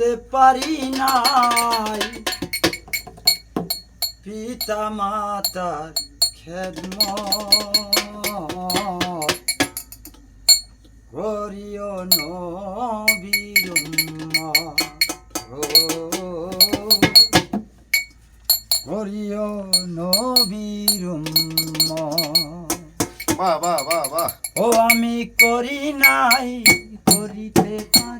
বুঝতে পারি নাই। পিতা মাতার খেদম করিও নবীর করিও নবীর বাহ বাহ বাহ বাহ। ও আমি করি নাই করিতে পারি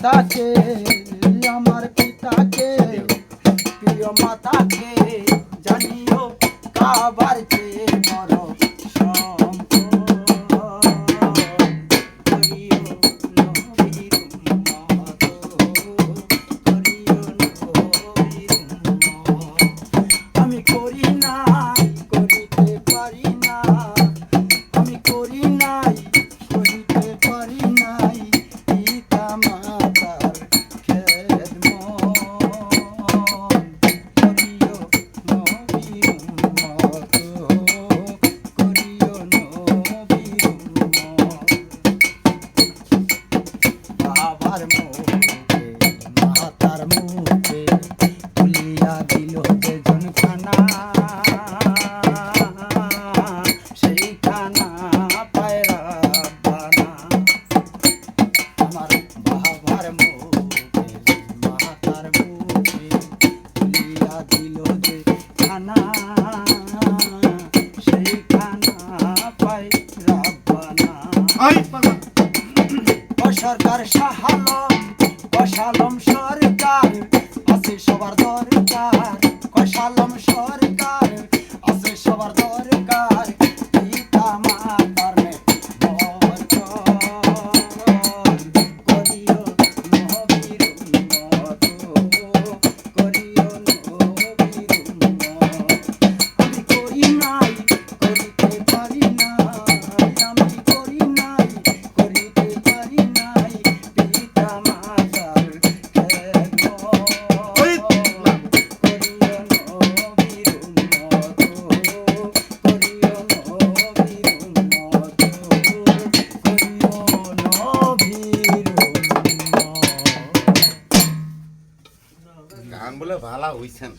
মাতাকে আমার পিতাকে প্রিয় মাতাকে জানিও কাবা 差的跑 সরকার সাহালম অসালম সরকার আছে সবার দরে 하고 있잖아.